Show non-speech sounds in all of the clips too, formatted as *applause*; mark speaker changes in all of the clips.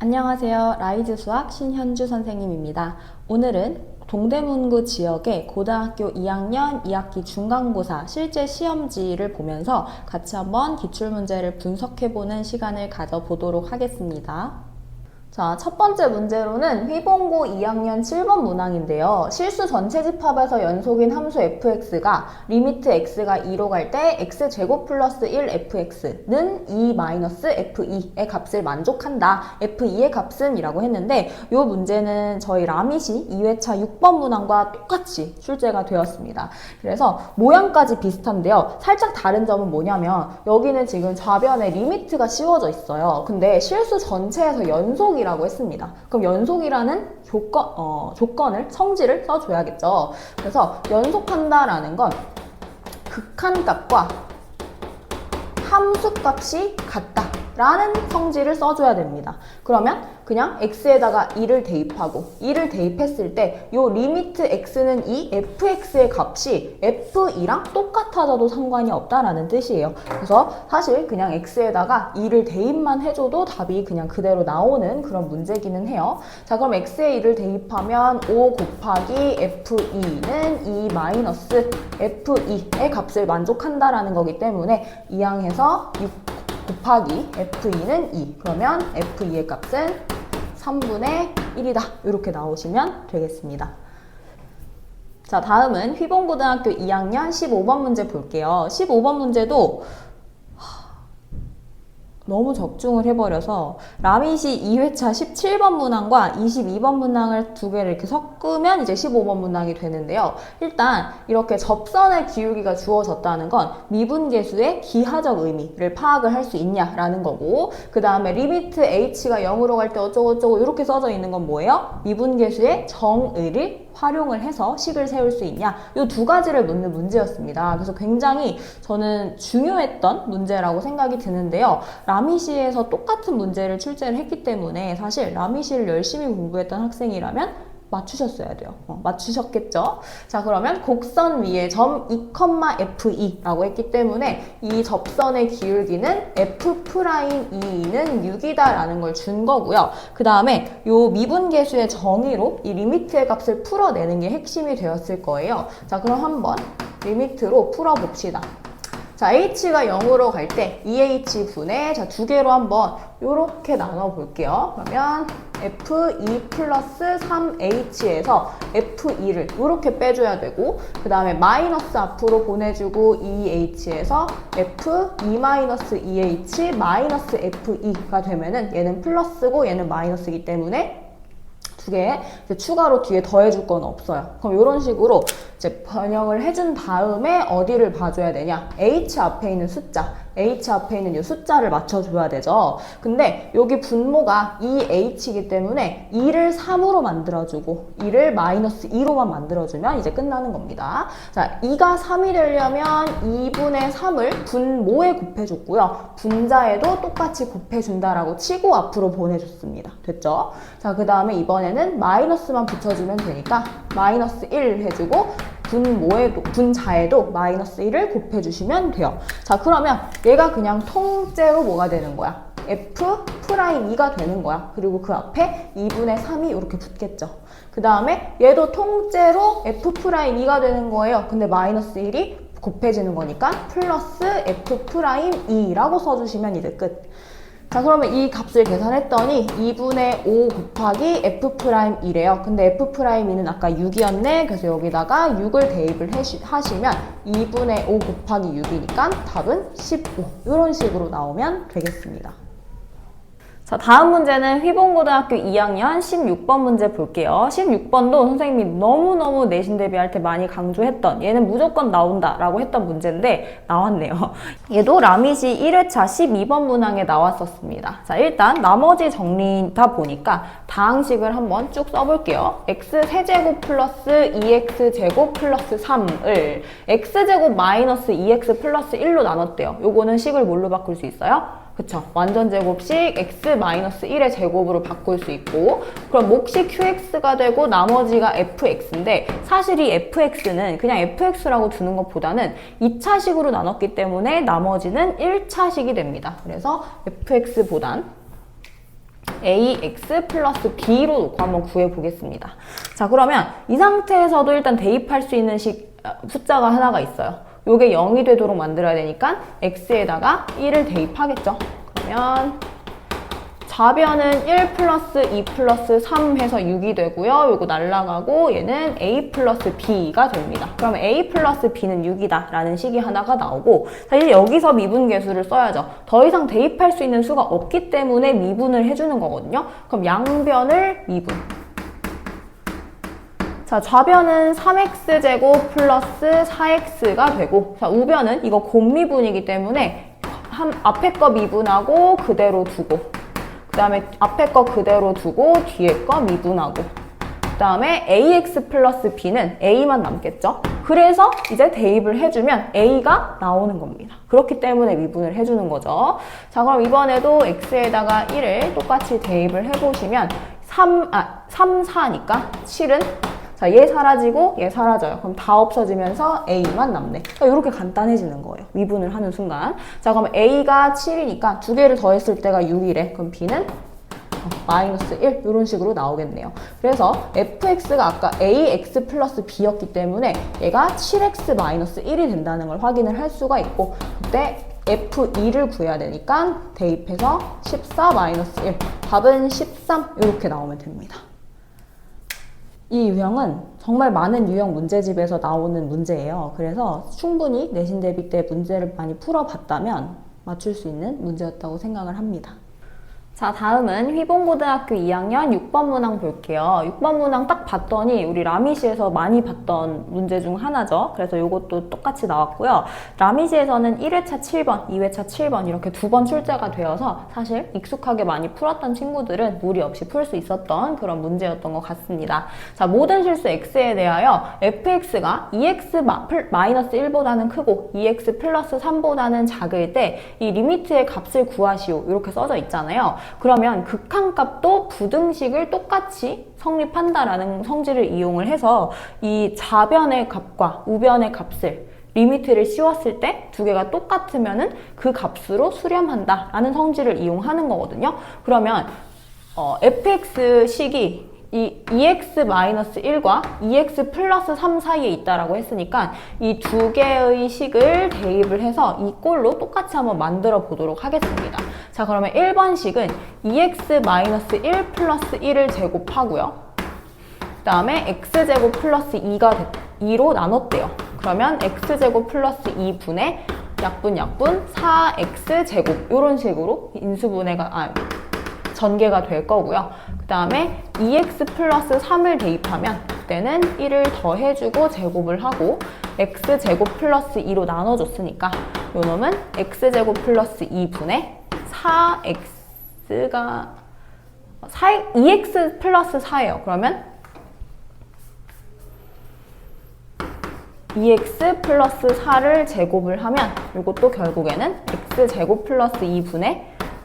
Speaker 1: 안녕하세요. 라이즈 수학 신현주 선생님입니다. 오늘은 동대문구 지역의 고등학교 2학년 2학기 중간고사 실제 시험지를 보면서 같이 한번 기출문제를 분석해보는 시간을 가져보도록 하겠습니다. 자, 첫 번째 문제로는 휘봉고 2학년 7번 문항인데요. 실수 전체 집합에서 연속인 함수 fx가 리미트 x가 2로 갈 때 x제곱 플러스 1 fx는 2 마이너스 f2의 값을 만족한다. f2의 값은 이라고 했는데 이 문제는 저희 라밋이 2회차 6번 문항과 똑같이 출제가 되었습니다. 그래서 모양까지 비슷한데요. 살짝 다른 점은 뭐냐면 여기는 지금 좌변에 리미트가 씌워져 있어요. 근데 실수 전체에서 연속이라 고 했습니다. 그럼 연속이라는 조건, 어, 조건을, 성질을 써줘야겠죠. 그래서 연속한다라는 건 극한값과 함수값이 같다. 라는 성질을 써줘야 됩니다. 그러면 그냥 x에다가 2를 대입하고 2를 대입했을 때 요 리미트 x는 2, fx의 값이 f2랑 똑같아져도 상관이 없다라는 뜻이에요. 그래서 사실 그냥 x에다가 2를 대입만 해줘도 답이 그냥 그대로 나오는 그런 문제기는 해요. 자 그럼 x에 2를 대입하면 5 곱하기 f2는 2 마이너스 f2의 값을 만족한다라는 거기 때문에 이항에서 6 곱하기 f2는 2. 그러면 f2의 값은 3분의 1이다. 이렇게 나오시면 되겠습니다. 자, 다음은 휘봉고등학교 2학년 15번 문제 볼게요. 15번 문제도 너무 적중을 해버려서 라밋이 2회차 17번 문항과 22번 문항을 두 개를 이렇게 섞으면 이제 15번 문항이 되는데요. 일단 이렇게 접선의 기울기가 주어졌다는 건 미분계수의 기하적 의미를 파악을 할 수 있냐라는 거고 그 다음에 리미트 h가 0으로 갈 때 어쩌고저쩌고 이렇게 써져 있는 건 뭐예요? 미분계수의 정의를 활용을 해서 식을 세울 수 있냐 이 두 가지를 묻는 문제였습니다. 그래서 굉장히 저는 중요했던 문제라고 생각이 드는데요. 라미시에서 똑같은 문제를 출제를 했기 때문에 사실 라미시를 열심히 공부했던 학생이라면 맞추셨어야 돼요. 어, 맞추셨겠죠? 자, 그러면 곡선 위에 점 2,F2라고 했기 때문에 이 접선의 기울기는 F'2는 6이다라는 걸 준 거고요. 그 다음에 요 미분계수의 정의로 이 리미트의 값을 풀어내는 게 핵심이 되었을 거예요. 자, 그럼 한번 리미트로 풀어봅시다. 자, h가 0으로 갈 때 2h 분의 자, 두 개로 한번 이렇게 나눠 볼게요. 그러면 f2 플러스 3h에서 f2를 이렇게 빼줘야 되고 그 다음에 마이너스 앞으로 보내주고 2h에서 f2 마이너스 2h 마이너스 f2가 되면은 얘는 플러스고 얘는 마이너스이기 때문에 두 개 추가로 뒤에 더해줄 건 없어요. 그럼 이런 식으로 이제 번역을 해준 다음에 어디를 봐줘야 되냐? H 앞에 있는 숫자, H 앞에 있는 이 숫자를 맞춰줘야 되죠. 근데 여기 분모가 2H이기 때문에 2를 3으로 만들어주고 2를 마이너스 2로만 만들어주면 이제 끝나는 겁니다. 자, 2가 3이 되려면 2분의 3을 분모에 곱해줬고요. 분자에도 똑같이 곱해준다라고 치고 앞으로 보내줬습니다. 됐죠? 자, 그 다음에 이번에는 마이너스만 붙여주면 되니까 마이너스 1 해주고 분모에도, 분자에도 마이너스 1을 곱해주시면 돼요. 자, 그러면 얘가 그냥 통째로 뭐가 되는 거야? f 프라임 2가 되는 거야. 그리고 그 앞에 2분의 3이 이렇게 붙겠죠. 그 다음에 얘도 통째로 f 프라임 2가 되는 거예요. 근데 마이너스 1이 곱해지는 거니까 플러스 f 프라임 2라고 써주시면 이제 끝. 자 그러면 이 값을 계산했더니 2분의 5 곱하기 f'2래요. 근데 f'2는 아까 6이었네. 그래서 여기다가 6을 대입을 하시면 2분의 5 곱하기 6이니까 답은 15. 이런 식으로 나오면 되겠습니다. 자, 다음 문제는 휘봉고등학교 2학년 16번 문제 볼게요. 16번도 선생님이 너무너무 내신 대비할 때 많이 강조했던 얘는 무조건 나온다 라고 했던 문제인데 나왔네요. *laughs* 얘도 라밋이 1회차 12번 문항에 나왔었습니다. 자, 일단 나머지 정리다 보니까 다항식을 한번 쭉 써볼게요. x 세제곱 플러스 2x 제곱 플러스 3을 x제곱 마이너스 2x 플러스 1로 나눴대요. 요거는 식을 뭘로 바꿀 수 있어요? 그쵸. 완전 제곱식 x-1의 제곱으로 바꿀 수 있고 그럼 몫이 qx가 되고 나머지가 fx인데 사실 이 fx는 그냥 fx라고 두는 것보다는 2차식으로 나눴기 때문에 나머지는 1차식이 됩니다. 그래서 fx보단 ax 플러스 b로 놓고 한번 구해보겠습니다. 자 그러면 이 상태에서도 일단 대입할 수 있는 식 어, 숫자가 하나가 있어요. 요게 0이 되도록 만들어야 되니까 x에다가 1을 대입하겠죠. 그러면 좌변은 1 플러스 2 플러스 3 해서 6이 되고요. 요거 날라가고 얘는 a 플러스 b가 됩니다. 그러면 a 플러스 b는 6이다 라는 식이 하나가 나오고 자 이제 여기서 미분계수를 써야죠. 더 이상 대입할 수 있는 수가 없기 때문에 미분을 해주는 거거든요. 그럼 양변을 미분. 자, 좌변은 3x제곱 플러스 4x가 되고, 자, 우변은 이거 곱미분이기 때문에 한, 앞에 거 미분하고 그대로 두고, 그 다음에 앞에 거 그대로 두고 뒤에 거 미분하고, 그 다음에 ax 플러스 b는 a만 남겠죠? 그래서 이제 대입을 해주면 a가 나오는 겁니다. 그렇기 때문에 미분을 해주는 거죠. 자, 그럼 이번에도 x에다가 1을 똑같이 대입을 해보시면 3, 아, 3, 4니까 7은 자, 얘 사라지고 얘 사라져요. 그럼 다 없어지면서 A만 남네. 이렇게 간단해지는 거예요. 미분을 하는 순간. 자, 그럼 A가 7이니까 두 개를 더했을 때가 6이래. 그럼 B는 어, 마이너스 1 이런 식으로 나오겠네요. 그래서 fx가 아까 ax 플러스 b였기 때문에 얘가 7x 마이너스 1이 된다는 걸 확인을 할 수가 있고 그때 f2를 구해야 되니까 대입해서 14 마이너스 1 답은 13 이렇게 나오면 됩니다. 이 유형은 정말 많은 유형 문제집에서 나오는 문제예요. 그래서 충분히 내신 대비 때 문제를 많이 풀어봤다면 맞출 수 있는 문제였다고 생각을 합니다. 자, 다음은 휘봉고등학교 2학년 6번 문항 볼게요. 6번 문항 딱 봤더니 우리 라미시에서 많이 봤던 문제 중 하나죠. 그래서 이것도 똑같이 나왔고요. 라미시에서는 1회차 7번, 2회차 7번 이렇게 두 번 출제가 되어서 사실 익숙하게 많이 풀었던 친구들은 무리 없이 풀 수 있었던 그런 문제였던 것 같습니다. 자, 모든 실수 x에 대하여 fx가 2x 마이너스 1보다는 크고 2x 플러스 3보다는 작을 때 이 리미트의 값을 구하시오. 이렇게 써져 있잖아요. 그러면 극한값도 부등식을 똑같이 성립한다라는 성질을 이용을 해서 이 좌변의 값과 우변의 값을 리미트를 씌웠을 때 두 개가 똑같으면은 그 값으로 수렴한다라는 성질을 이용하는 거거든요. 그러면 어, fx식이 이 2x-1과 2x 플러스 3 사이에 있다라고 했으니까 이 두 개의 식을 대입을 해서 이 꼴로 똑같이 한번 만들어 보도록 하겠습니다. 자, 그러면 1번 식은 2x-1 플러스 1을 제곱하고요. 그 다음에 x제곱 플러스 2가 2로 나눴대요. 그러면 x제곱 플러스 2분의 약분 약분 4x제곱 이런 식으로 인수분해가 아 전개가 될 거고요. 그 다음에 2x 플러스 3을 대입하면 그때는 1을 더해주고 제곱을 하고 x제곱 플러스 2로 나눠줬으니까 요 놈은 x제곱 플러스 2분의 4x가 4, 2x 플러스 4예요. 그러면 2x 플러스 4를 제곱을 하면 이것도 결국에는 x제곱 플러스 2분의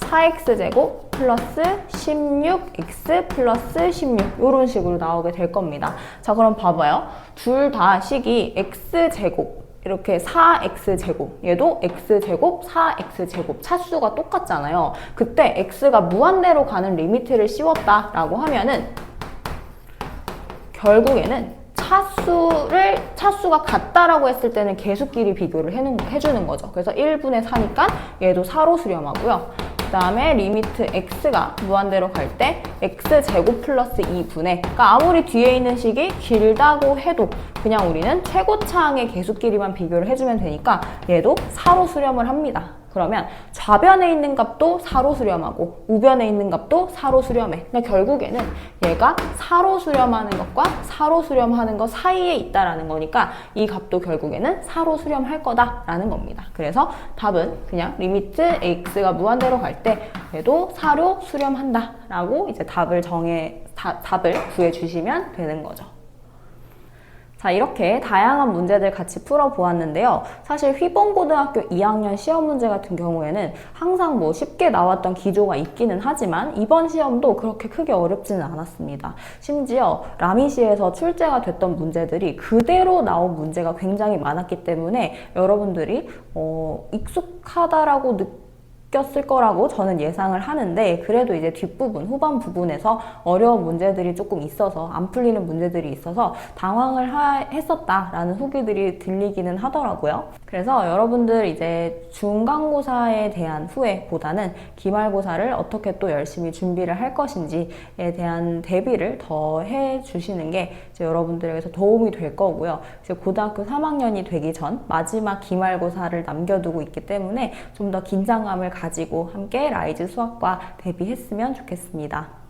Speaker 1: 4x제곱 플러스 16x 플러스 16 이런 식으로 나오게 될 겁니다. 자 그럼 봐봐요. 둘 다 식이 x제곱 이렇게 4x제곱 얘도 x제곱 4x제곱 차수가 똑같잖아요. 그때 x가 무한대로 가는 리미트를 씌웠다라고 하면은 결국에는 차수를 차수가 같다라고 했을 때는 계수끼리 비교를 해주는 거죠. 그래서 1분의 4니까 얘도 4로 수렴하고요. 그 다음에 리미트 x가 무한대로 갈 때 x제곱 플러스 2분의 그러니까 아무리 뒤에 있는 식이 길다고 해도 그냥 우리는 최고차항의 계수끼리만 비교를 해주면 되니까 얘도 4로 수렴을 합니다. 그러면 좌변에 있는 값도 4로 수렴하고 우변에 있는 값도 4로 수렴해. 근데 결국에는 얘가 4로 수렴하는 것과 4로 수렴하는 것 사이에 있다라는 거니까 이 값도 결국에는 4로 수렴할 거다라는 겁니다. 그래서 답은 그냥 리미트 x가 무한대로 갈때 얘도 4로 수렴한다라고 이제 답을 정해 다, 답을 구해 주시면 되는 거죠. 자, 이렇게 다양한 문제들 같이 풀어보았는데요. 사실 휘봉고등학교 2학년 시험 문제 같은 경우에는 항상 뭐 쉽게 나왔던 기조가 있기는 하지만 이번 시험도 그렇게 크게 어렵지는 않았습니다. 심지어 라미시에서 출제가 됐던 문제들이 그대로 나온 문제가 굉장히 많았기 때문에 여러분들이 어, 익숙하다라고 느바 뀌었을 거라고 저는 예상을 하는데 그래도 이제 뒷부분, 후반 부분에서 어려운 문제들이 조금 있어서 안 풀리는 문제들이 있어서 당황을 하- 했었다라는 후기들이 들리기는 하더라고요. 그래서 여러분들 이제 중간고사에 대한 후회보다는 기말고사를 어떻게 또 열심히 준비를 할 것인지에 대한 대비를 더 해 주시는 게 이제 여러분들에게서 도움이 될 거고요. 이제 고등학교 3학년이 되기 전 마지막 기말고사를 남겨두고 있기 때문에 좀 더 긴장감을 가지고 함께 라이즈 수학과 대비했으면 좋겠습니다.